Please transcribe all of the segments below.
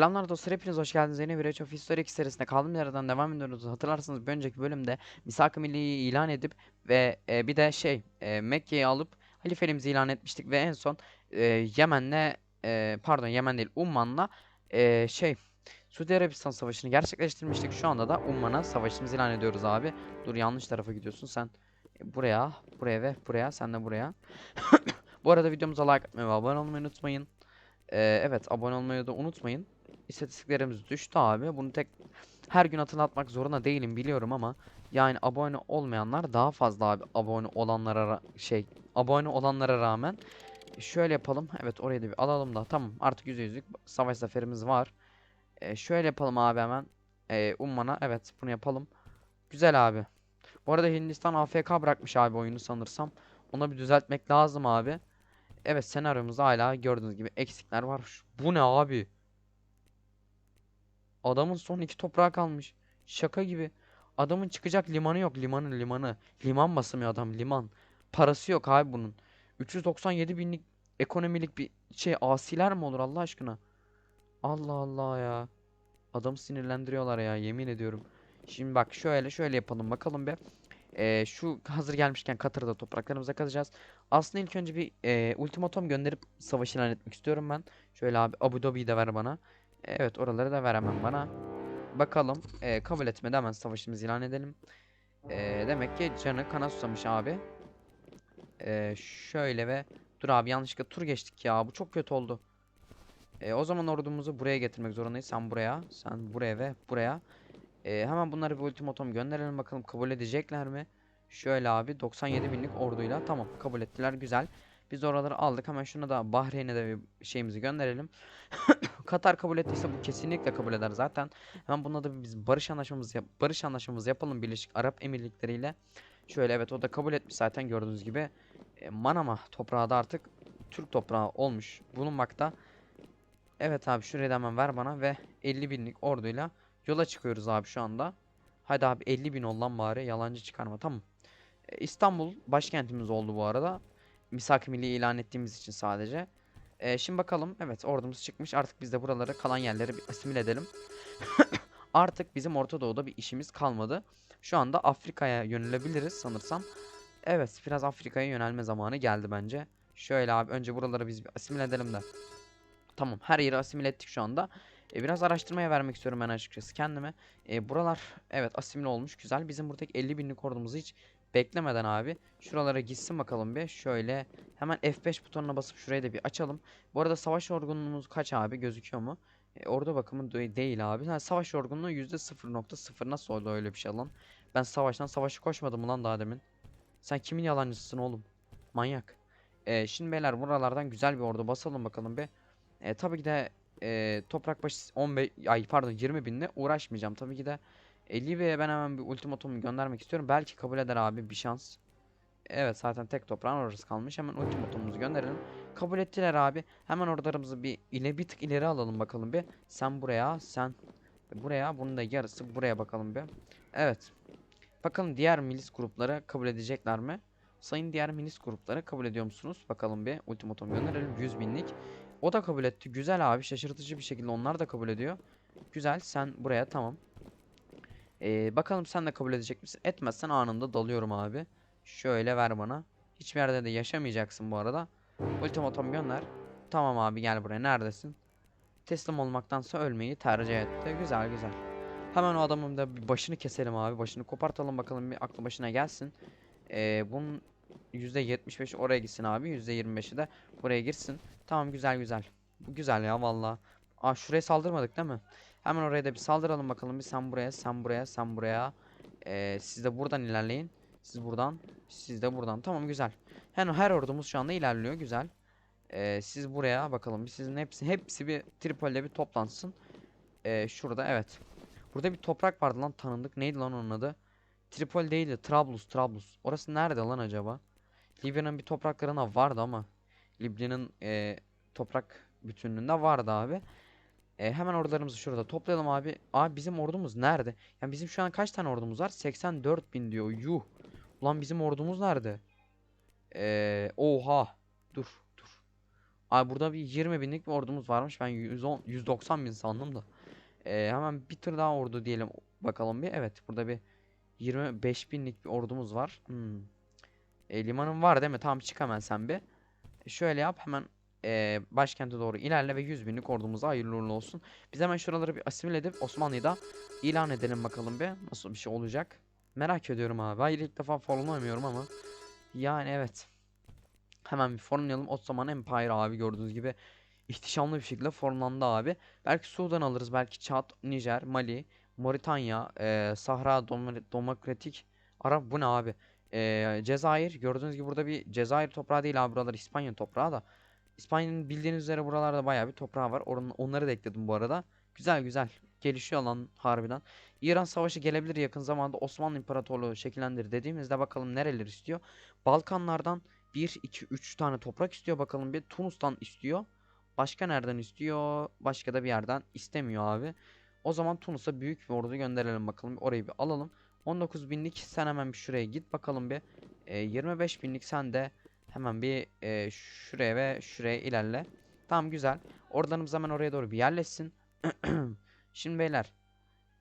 Selamlar dostlar hepiniz hoş geldiniz. Yeni bir Age of History 2 serisinde kaldığımız yerden devam ediyoruz. Hatırlarsanız bir önceki bölümde Misak-ı Milli'yi ilan edip ve e, bir de şey e, Mekke'yi alıp halifeliğimizi ilan etmiştik ve en son e, Yemen'le e, pardon Yemen değil Umman'la e, şey Suudi Arabistan savaşını gerçekleştirmiştik. Şu anda da Umman'a savaşımızı ilan ediyoruz abi. Dur yanlış tarafa gidiyorsun sen. Buraya, buraya ve buraya, sen de buraya. Bu arada videomuza like atmayı ve abone olmayı unutmayın. E, evet abone olmayı da unutmayın istatistiklerimiz düştü abi. Bunu tek her gün hatırlatmak zorunda değilim biliyorum ama yani abone olmayanlar daha fazla abi abone olanlara ra- şey abone olanlara rağmen şöyle yapalım. Evet orayı da bir alalım da tamam artık yüzde yüzlük savaş zaferimiz var. Ee, şöyle yapalım abi hemen. Ee, Umman'a evet bunu yapalım. Güzel abi. Bu arada Hindistan AFK bırakmış abi oyunu sanırsam. Ona bir düzeltmek lazım abi. Evet senaryomuzda hala gördüğünüz gibi eksikler var. Bu ne abi? Adamın son iki toprağı kalmış. Şaka gibi. Adamın çıkacak limanı yok. Limanı limanı. Liman basmıyor adam liman. Parası yok abi bunun. 397 binlik ekonomilik bir şey asiler mi olur Allah aşkına? Allah Allah ya. Adamı sinirlendiriyorlar ya yemin ediyorum. Şimdi bak şöyle şöyle yapalım bakalım be. Ee, şu hazır gelmişken Katar'da topraklarımıza kalacağız. Aslında ilk önce bir e, ultimatom gönderip savaşı ilan etmek istiyorum ben. Şöyle abi Abu Dhabi'yi de ver bana. Evet oraları da veremem bana. Bakalım e, kabul etmedi hemen savaşımızı ilan edelim. E, demek ki canı kana susamış abi. E, şöyle ve dur abi yanlışlıkla tur geçtik ya bu çok kötü oldu. E, o zaman ordumuzu buraya getirmek zorundayız. Sen buraya, sen buraya ve buraya. E, hemen bunları bir ultimatom gönderelim bakalım kabul edecekler mi? Şöyle abi 97 binlik orduyla tamam kabul ettiler güzel. Biz oraları aldık hemen şuna da Bahreyn'e de bir şeyimizi gönderelim. Katar kabul ettiyse bu kesinlikle kabul eder zaten. Hemen buna da biz barış anlaşmamızı yap barış anlaşmamızı yapalım Birleşik Arap Emirlikleri ile. Şöyle evet o da kabul etmiş zaten gördüğünüz gibi. E, Manama toprağı da artık Türk toprağı olmuş bulunmakta. Evet abi şurayı da hemen ver bana ve 50 binlik orduyla yola çıkıyoruz abi şu anda. Hadi abi 50 bin ol lan bari yalancı çıkarma tamam. E, İstanbul başkentimiz oldu bu arada. Misak-ı Milli ilan ettiğimiz için sadece. Ee, şimdi bakalım. Evet ordumuz çıkmış. Artık biz de buraları kalan yerleri bir asimile edelim. Artık bizim Orta Doğu'da bir işimiz kalmadı. Şu anda Afrika'ya yönelebiliriz sanırsam. Evet biraz Afrika'ya yönelme zamanı geldi bence. Şöyle abi önce buraları biz bir asimile edelim de. Tamam her yeri asimile ettik şu anda. E, biraz araştırmaya vermek istiyorum ben açıkçası kendime. E, buralar evet asimile olmuş güzel. Bizim buradaki 50 binlik ordumuzu hiç beklemeden abi şuralara gitsin bakalım bir. Şöyle hemen F5 butonuna basıp şurayı da bir açalım. Bu arada savaş yorgunluğumuz kaç abi gözüküyor mu? E, orada bakımı de- değil abi. Ha, savaş yorgunluğu %0.0 nasıl oldu öyle bir şey lan? Ben savaştan savaşı koşmadım lan daha demin? Sen kimin yalancısın oğlum? Manyak. E, şimdi beyler buralardan güzel bir ordu basalım bakalım bir. E, tabii ki de e, toprak başı 15 ay pardon 20 binle uğraşmayacağım. Tabii ki de e, Libya'ya ben hemen bir ultimatomu göndermek istiyorum. Belki kabul eder abi bir şans. Evet zaten tek toprağın orası kalmış. Hemen ultimatomumuzu gönderelim. Kabul ettiler abi. Hemen ordularımızı bir ile bir tık ileri alalım bakalım bir. Sen buraya, sen buraya, bunun da yarısı buraya bakalım bir. Evet. Bakalım diğer milis grupları kabul edecekler mi? Sayın diğer milis grupları kabul ediyor musunuz? Bakalım bir ultimatom gönderelim 100 binlik. O da kabul etti. Güzel abi şaşırtıcı bir şekilde onlar da kabul ediyor. Güzel sen buraya tamam. Ee, bakalım sen de kabul edecek misin? Etmezsen anında dalıyorum abi. Şöyle ver bana. Hiçbir yerde de yaşamayacaksın bu arada. Ultimatom gönder. Tamam abi gel buraya. Neredesin? Teslim olmaktansa ölmeyi tercih etti. Güzel güzel. Hemen o adamın da başını keselim abi. Başını kopartalım bakalım bir aklı başına gelsin. Ee, bunun %75 oraya gitsin abi. %25'i de buraya girsin. Tamam güzel güzel. Güzel ya valla. Aa şuraya saldırmadık değil mi? Hemen oraya da bir saldıralım bakalım. Bir sen buraya, sen buraya, sen buraya. Ee, siz de buradan ilerleyin. Siz buradan, siz de buradan. Tamam güzel. Her, her ordumuz şu anda ilerliyor. Güzel. Ee, siz buraya bakalım. Sizin hepsi hepsi bir Tripoli'de bir toplansın. Ee, şurada evet. Burada bir toprak vardı lan tanındık. Neydi lan onun adı? Tripoli değildi. Trablus, Trablus. Orası nerede lan acaba? Libya'nın bir topraklarına vardı ama Libya'nın e, toprak bütünlüğünde vardı abi. E, hemen ordularımızı şurada toplayalım abi. Abi bizim ordumuz nerede? Yani bizim şu an kaç tane ordumuz var? 84 bin diyor. Yuh. Ulan bizim ordumuz nerede? E, oha. Dur dur. Abi burada bir 20 binlik bir ordumuz varmış. Ben 110, 190 bin sandım da. Ee, hemen bir tır daha ordu diyelim bakalım bir. Evet burada bir 25 binlik bir ordumuz var. Hmm. E, limanın var değil mi? Tamam çık hemen sen bir. E, şöyle yap hemen e, başkente doğru ilerle ve 100 binlik ordumuza hayırlı uğurlu olsun. Biz hemen şuraları bir asimile edip Osmanlı'yı da ilan edelim bakalım bir. Nasıl bir şey olacak. Merak ediyorum abi. Hayır ilk defa forumlamıyorum ama. Yani evet. Hemen bir formlayalım. Ottoman Empire abi gördüğünüz gibi ihtişamlı bir şekilde formlandı abi. Belki Sudan alırız. Belki Çad, Nijer, Mali, Moritanya, e, Sahra Demokratik Arap bu ne abi? E, Cezayir gördüğünüz gibi burada bir Cezayir toprağı değil abi buralar İspanya toprağı da. İspanya'nın bildiğiniz üzere buralarda bayağı bir toprağı var. Oranın, onları da ekledim bu arada. Güzel güzel. Gelişiyor lan harbiden. İran savaşı gelebilir yakın zamanda Osmanlı İmparatorluğu şekillendir dediğimizde bakalım nereler istiyor. Balkanlardan 1, 2, 3 tane toprak istiyor bakalım bir. Tunus'tan istiyor. Başka nereden istiyor? Başka da bir yerden istemiyor abi. O zaman Tunus'a büyük bir ordu gönderelim bakalım. Orayı bir alalım. 19 binlik sen hemen bir şuraya git bakalım bir. E, 25 binlik sen de hemen bir e, şuraya ve şuraya ilerle. Tamam güzel. Oradanımız hemen oraya doğru bir yerleşsin. Şimdi beyler.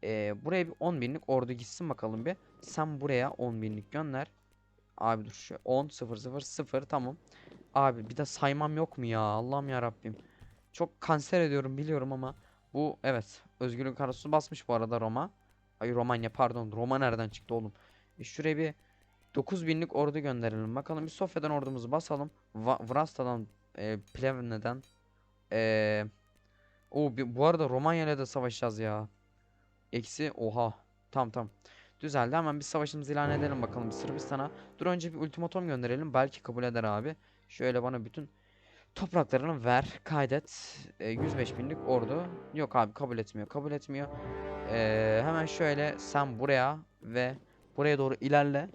e, buraya bir 10 binlik ordu gitsin bakalım bir. Sen buraya 10 binlik gönder. Abi dur şu 10 0 0 0 tamam. Abi bir de saymam yok mu ya? Allah'ım ya Rabbim. Çok kanser ediyorum biliyorum ama bu evet özgürlük arası basmış bu arada Roma. Ay Romanya pardon. Roma nereden çıktı oğlum? E şuraya bir 9000'lik ordu gönderelim. Bakalım bir Sofya'dan ordumuzu basalım. Va Vrasta'dan e, Plevne'den e, o bu arada Romanya ile de savaşacağız ya. Eksi oha. Tamam tamam. Düzeldi. Hemen bir savaşımızı ilan edelim bakalım Sırbistan'a. Dur önce bir ultimatom gönderelim. Belki kabul eder abi. Şöyle bana bütün topraklarını ver. Kaydet. E, 105 binlik ordu. Yok abi kabul etmiyor. Kabul etmiyor. E, hemen şöyle sen buraya ve buraya doğru ilerle.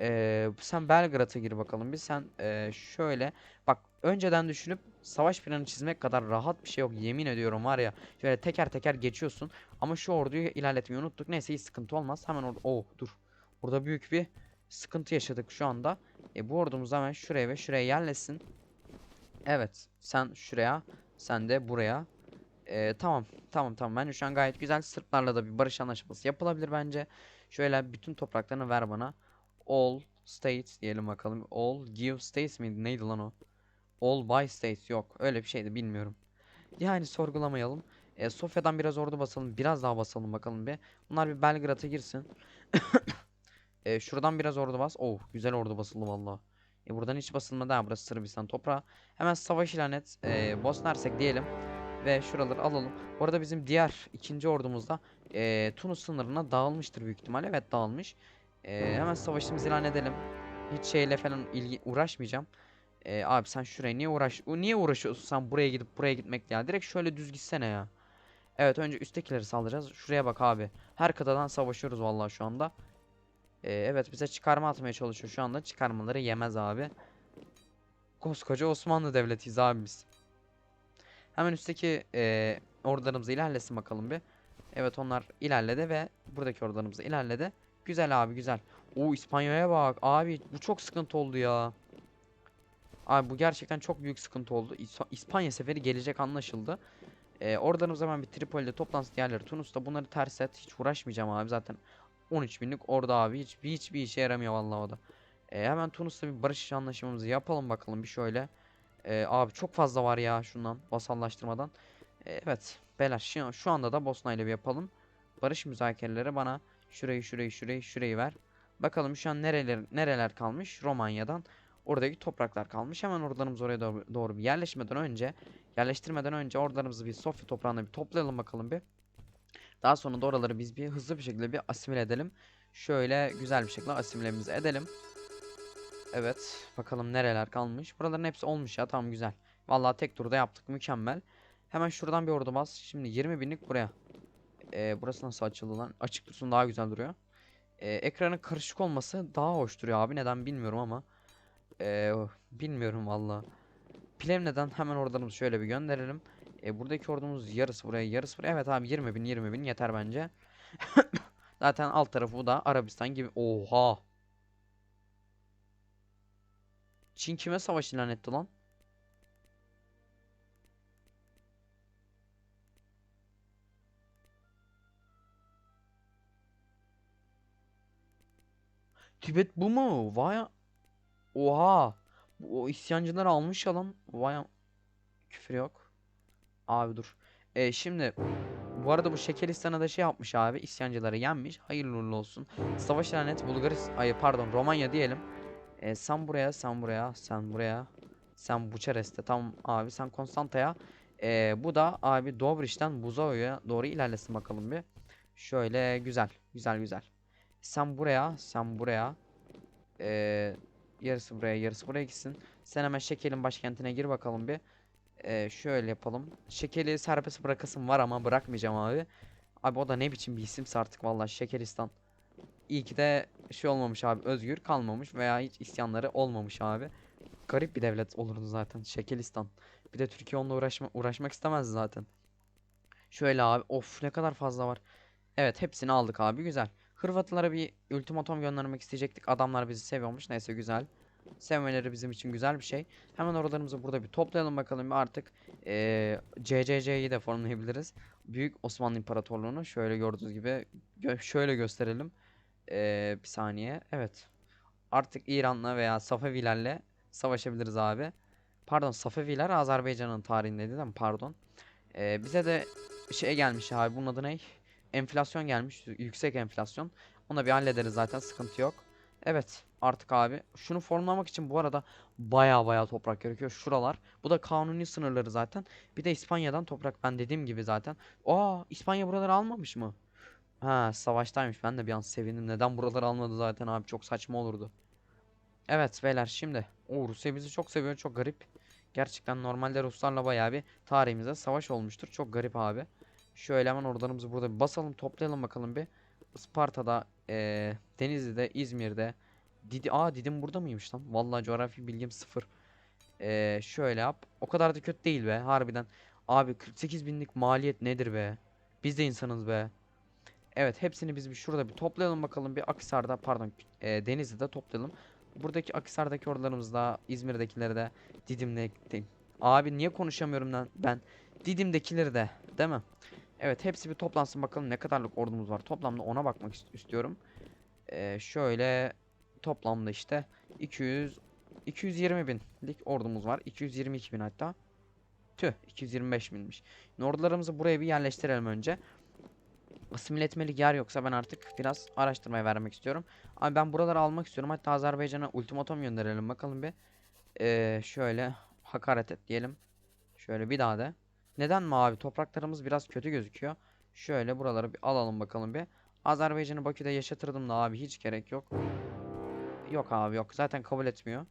E, sen Belgrad'a gir bakalım bir. Sen e, şöyle bak önceden düşünüp savaş planı çizmek kadar rahat bir şey yok. Yemin ediyorum var ya. Şöyle teker teker geçiyorsun. Ama şu orduyu ilerletmeyi unuttuk. Neyse hiç sıkıntı olmaz. Hemen orada. Oh dur. Burada büyük bir sıkıntı yaşadık şu anda. E, bu ordumuz hemen şuraya ve şuraya yerleşsin. Evet. Sen şuraya. Sen de buraya. E, tamam. Tamam tamam. Bence şu an gayet güzel. Sırplarla da bir barış anlaşması yapılabilir bence. Şöyle bütün topraklarını ver bana. All states diyelim bakalım. All give states miydi? Neydi lan o? All by states yok. Öyle bir şeydi bilmiyorum. Yani sorgulamayalım. E, Sofya'dan biraz ordu basalım. Biraz daha basalım bakalım bir. Bunlar bir Belgrad'a girsin. e, şuradan biraz ordu bas. Oh güzel ordu basıldı valla. E, buradan hiç basılmadı ha. Burası Sırbistan toprağı. Hemen savaş ilan et. E, Bosna Hersek diyelim. Ve şuraları alalım. Bu arada bizim diğer ikinci ordumuz da e, Tunus sınırına dağılmıştır büyük ihtimalle. Evet dağılmış. E, hemen savaşımızı ilan edelim. Hiç şeyle falan ilgi uğraşmayacağım. E, abi sen şuraya niye uğraş niye uğraşıyorsun sen buraya gidip buraya gitmek ya direkt şöyle düz gitsene ya. Evet önce üsttekileri saldıracağız. Şuraya bak abi. Her kıtadan savaşıyoruz vallahi şu anda. E, evet bize çıkarma atmaya çalışıyor şu anda. Çıkarmaları yemez abi. Koskoca Osmanlı Devletiyiz abi biz. Hemen üstteki e, ordularımız ilerlesin bakalım bir. Evet onlar ilerledi ve buradaki ordularımız ilerledi. Güzel abi güzel. Oo İspanya'ya bak. Abi bu çok sıkıntı oldu ya. Abi bu gerçekten çok büyük sıkıntı oldu. İs- İspanya seferi gelecek anlaşıldı. Ee, oradan o zaman bir Tripoli'de toplantı diğerleri Tunus'ta bunları ters et. Hiç uğraşmayacağım abi zaten. 13 binlik orada abi. Hiç, hiçbir işe yaramıyor vallahi o da. Ee, hemen Tunus'ta bir barış anlaşmamızı yapalım bakalım bir şöyle. Ee, abi çok fazla var ya şundan vasallaştırmadan. Ee, evet beyler şu, şu anda da Bosna ile bir yapalım. Barış müzakereleri bana şurayı şurayı şurayı şurayı ver. Bakalım şu an nereler nereler kalmış Romanya'dan. Oradaki topraklar kalmış. Hemen oralarımız oraya doğru, doğru bir yerleşmeden önce, yerleştirmeden önce oralarımızı bir Sofya toprağına bir toplayalım bakalım bir. Daha sonra da oraları biz bir hızlı bir şekilde bir asimile edelim. Şöyle güzel bir şekilde asimilemizi edelim. Evet, bakalım nereler kalmış. Buraların hepsi olmuş ya, tamam güzel. Vallahi tek turda yaptık, mükemmel. Hemen şuradan bir ordu bas. Şimdi 20 binlik buraya. Ee, burası nasıl açıldı lan? Açık dursun daha güzel duruyor. Ee, ekranın karışık olması daha hoş duruyor abi. Neden bilmiyorum ama. Ee, bilmiyorum valla. Plevne'den hemen ordumuzu şöyle bir gönderelim. Ee, buradaki ordumuz yarısı buraya yarısı buraya. Evet abi 20 bin 20 bin yeter bence. Zaten alt tarafı da Arabistan gibi. Oha. Çin kime savaş ilan etti lan? Tibet bu mu? Vay. Oha. O isyancıları almış ya lan. Vay. Küfür yok. Abi dur. E, şimdi bu arada bu Şekeristan'a da şey yapmış abi. isyancıları yenmiş. Hayırlı uğurlu olsun. Savaş ilan et. Bulgaris ay pardon Romanya diyelim. E, sen buraya, sen buraya, sen buraya. Sen Buçarest'e. Tamam abi sen Konstanta'ya. E, bu da abi Dobriş'ten Buzao'ya doğru ilerlesin bakalım bir. Şöyle güzel. Güzel güzel. Sen buraya, sen buraya. E, yarısı buraya, yarısı buraya gitsin. Sen hemen Şekel'in başkentine gir bakalım bir. Ee, şöyle yapalım. Şekeri serbest bırakasım var ama bırakmayacağım abi. Abi o da ne biçim bir isimse artık vallahi Şekeristan. İyi ki de şey olmamış abi özgür kalmamış veya hiç isyanları olmamış abi. Garip bir devlet olurdu zaten Şekeristan. Bir de Türkiye onunla uğraşma, uğraşmak istemez zaten. Şöyle abi of ne kadar fazla var. Evet hepsini aldık abi güzel. Hırvatlara bir ultimatom göndermek isteyecektik. Adamlar bizi seviyormuş. Neyse güzel. Sevmeleri bizim için güzel bir şey. Hemen oralarımızı burada bir toplayalım bakalım artık eee CCC'yi de formlayabiliriz. Büyük Osmanlı İmparatorluğunu şöyle gördüğünüz gibi gö- şöyle gösterelim. Eee, bir saniye. Evet. Artık İran'la veya Safevilerle savaşabiliriz abi. Pardon Safeviler Azerbaycan'ın tarihindeydi değil mi? Pardon. Eee, bize de şey gelmiş abi bunun adı ne? Enflasyon gelmiş. Yüksek enflasyon. Onu da bir hallederiz zaten sıkıntı yok. Evet artık abi. Şunu formlamak için bu arada baya baya toprak gerekiyor. Şuralar. Bu da kanuni sınırları zaten. Bir de İspanya'dan toprak. Ben dediğim gibi zaten. Aa İspanya buraları almamış mı? Ha savaştaymış. Ben de bir an sevindim. Neden buraları almadı zaten abi. Çok saçma olurdu. Evet beyler şimdi. O Rusya bizi çok seviyor. Çok garip. Gerçekten normalde Ruslarla bayağı bir tarihimizde savaş olmuştur. Çok garip abi. Şöyle hemen oralarımızı burada bir basalım. Toplayalım bakalım bir. Isparta'da, eee, Denizli'de, İzmir'de. Didi Aa Didim burada mıymış lan? Vallahi coğrafi bilgim sıfır. Eee, şöyle yap. O kadar da kötü değil be harbiden. Abi 48 binlik maliyet nedir be? Biz de insanız be. Evet hepsini biz bir şurada bir toplayalım bakalım. Bir Akhisar'da pardon eee, Denizli'de toplayalım. Buradaki Akhisar'daki oralarımızda İzmir'dekileri de Didim'de Abi niye konuşamıyorum lan ben? Didim'dekileri de değil mi? Evet hepsi bir toplansın bakalım ne kadarlık ordumuz var. Toplamda ona bakmak ist- istiyorum. Eee, şöyle toplamda işte 200 220 binlik ordumuz var. 222 bin hatta. Tüh 225 binmiş. Ordularımızı buraya bir yerleştirelim önce. Asimile etmelik yer yoksa ben artık biraz araştırmaya vermek istiyorum. Abi ben buraları almak istiyorum. Hatta Azerbaycan'a ultimatom gönderelim bakalım bir. Eee, şöyle hakaret et diyelim. Şöyle bir daha de. Neden mi abi? Topraklarımız biraz kötü gözüküyor. Şöyle buraları bir alalım bakalım bir. Azerbaycan'ı Bakü'de yaşatırdım da abi hiç gerek yok. Yok abi yok. Zaten kabul etmiyor.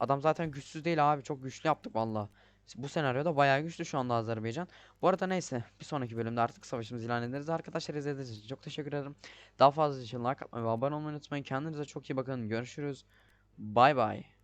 Adam zaten güçsüz değil abi. Çok güçlü yaptık valla. Bu senaryoda bayağı güçlü şu anda Azerbaycan. Bu arada neyse. Bir sonraki bölümde artık savaşımızı ilan ederiz. Arkadaşlar izlediğiniz için çok teşekkür ederim. Daha fazla için like atmayı ve abone olmayı unutmayın. Kendinize çok iyi bakın. Görüşürüz. Bay bay.